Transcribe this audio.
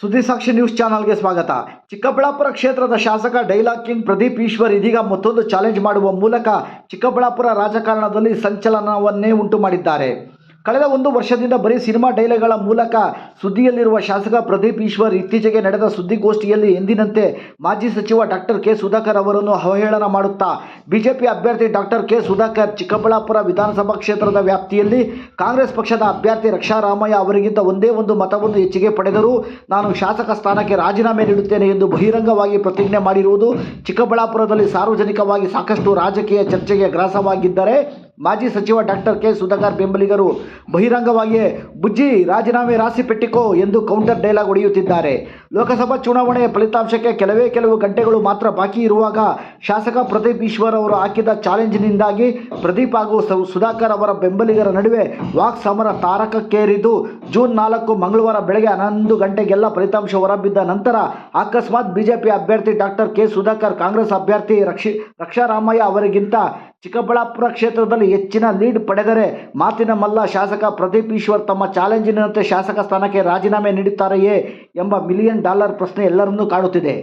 ಸುದ್ದಿ ಸಾಕ್ಷಿ ನ್ಯೂಸ್ ಚಾನಲ್ಗೆ ಸ್ವಾಗತ. ಚಿಕ್ಕಬಳ್ಳಾಪುರ ಕ್ಷೇತ್ರದ ಶಾಸಕ ಡೈಲಾಗ್ ಕಿಂಗ್ ಪ್ರದೀಪ್ ಈಶ್ವರ್ ಇದೀಗ ಮತ್ತೊಂದು ಚಾಲೆಂಜ್ ಮಾಡುವ ಮೂಲಕ ಚಿಕ್ಕಬಳ್ಳಾಪುರ ರಾಜಕಾರಣದಲ್ಲಿ ಸಂಚಲನವನ್ನೇ ಉಂಟು ಮಾಡಿದ್ದಾರೆ. ಕಳೆದ ಒಂದು ವರ್ಷದಿಂದ ಬರೀ ಸಿನಿಮಾ ಡೈಲಾಗ್ಗಳ ಮೂಲಕ ಸುದ್ದಿಯಲ್ಲಿರುವ ಶಾಸಕ ಪ್ರದೀಪ್ ಈಶ್ವರ್ ಇತ್ತೀಚೆಗೆ ನಡೆದ ಸುದ್ದಿಗೋಷ್ಠಿಯಲ್ಲಿ ಎಂದಿನಂತೆ ಮಾಜಿ ಸಚಿವ ಡಾಕ್ಟರ್ ಕೆ ಸುಧಾಕರ್ ಅವರನ್ನು ಅವಹೇಳನ ಮಾಡುತ್ತಾ ಬಿಜೆಪಿ ಅಭ್ಯರ್ಥಿ ಡಾಕ್ಟರ್ ಕೆ ಸುಧಾಕರ್ ಚಿಕ್ಕಬಳ್ಳಾಪುರ ವಿಧಾನಸಭಾ ಕ್ಷೇತ್ರದ ವ್ಯಾಪ್ತಿಯಲ್ಲಿ ಕಾಂಗ್ರೆಸ್ ಪಕ್ಷದ ಅಭ್ಯರ್ಥಿ ರಕ್ಷಾರಾಮಯ್ಯ ಅವರಿಗಿಂತ ಒಂದೇ ಒಂದು ಮತವನ್ನು ಹೆಚ್ಚಿಗೆ ಪಡೆದರೂ ನಾನು ಶಾಸಕ ಸ್ಥಾನಕ್ಕೆ ರಾಜೀನಾಮೆ ನೀಡುತ್ತೇನೆ ಎಂದು ಬಹಿರಂಗವಾಗಿ ಪ್ರತಿಜ್ಞೆ ಮಾಡಿರುವುದು ಚಿಕ್ಕಬಳ್ಳಾಪುರದಲ್ಲಿ ಸಾರ್ವಜನಿಕವಾಗಿ ಸಾಕಷ್ಟು ರಾಜಕೀಯ ಚರ್ಚೆಗೆ ಗ್ರಾಸವಾಗಿದ್ದರೆ ಮಾಜಿ ಸಚಿವ ಡಾಕ್ಟರ್ ಕೆ ಸುಧಾಕರ್ ಬೆಂಬಲಿಗರು ಬಹಿರಂಗವಾಗಿಯೇ ಬುಜ್ಜಿ ರಾಜೀನಾಮೆ ರಾಸಿ ಪೆಟ್ಟಿಕೋ ಎಂದು ಕೌಂಟರ್ ಡೈಲಾಗ್ ಹೊಡೆಯುತ್ತಿದ್ದಾರೆ. ಲೋಕಸಭಾ ಚುನಾವಣೆಯ ಫಲಿತಾಂಶಕ್ಕೆ ಕೆಲವೇ ಕೆಲವು ಗಂಟೆಗಳು ಮಾತ್ರ ಬಾಕಿ ಇರುವಾಗ ಶಾಸಕ ಪ್ರದೀಪ್ ಈಶ್ವರ್ ಅವರು ಹಾಕಿದ ಚಾಲೆಂಜ್ನಿಂದಾಗಿ ಪ್ರದೀಪ್ ಹಾಗೂ ಸುಧಾಕರ್ ಅವರ ಬೆಂಬಲಿಗರ ನಡುವೆ ವಾಕ್ ಸಮರ ತಾರಕಕ್ಕೇರಿದ್ದು, ಜೂನ್ ನಾಲ್ಕು ಮಂಗಳವಾರ ಬೆಳಗ್ಗೆ ಹನ್ನೊಂದು ಗಂಟೆಗೆಲ್ಲ ಫಲಿತಾಂಶ ಹೊರಬಿದ್ದ ನಂತರ ಅಕಸ್ಮಾತ್ ಬಿಜೆಪಿ ಅಭ್ಯರ್ಥಿ ಡಾಕ್ಟರ್ ಕೆ ಸುಧಾಕರ್ ಕಾಂಗ್ರೆಸ್ ಅಭ್ಯರ್ಥಿ ರಕ್ಷಿ, ರಕ್ಷಾರಾಮಯ್ಯ ಅವರಿಗಿಂತ ಚಿಕ್ಕಬಳ್ಳಾಪುರ ಕ್ಷೇತ್ರದಲ್ಲಿ ಹೆಚ್ಚಿನ ಲೀಡ್ ಪಡೆದರೆ ಮಾತಿನ ಮಲ್ಲ ಶಾಸಕ ಪ್ರದೀಪ್ ಈಶ್ವರ್ ತಮ್ಮ ಚಾಲೆಂಜಿನಂತೆ ಶಾಸಕ ಸ್ಥಾನಕ್ಕೆ ರಾಜೀನಾಮೆ ನೀಡುತ್ತಾರೆಯೇ ಎಂಬ ಮಿಲಿಯನ್ ಡಾಲರ್ ಪ್ರಶ್ನೆ ಎಲ್ಲರನ್ನೂ ಕಾಡುತ್ತಿದೆ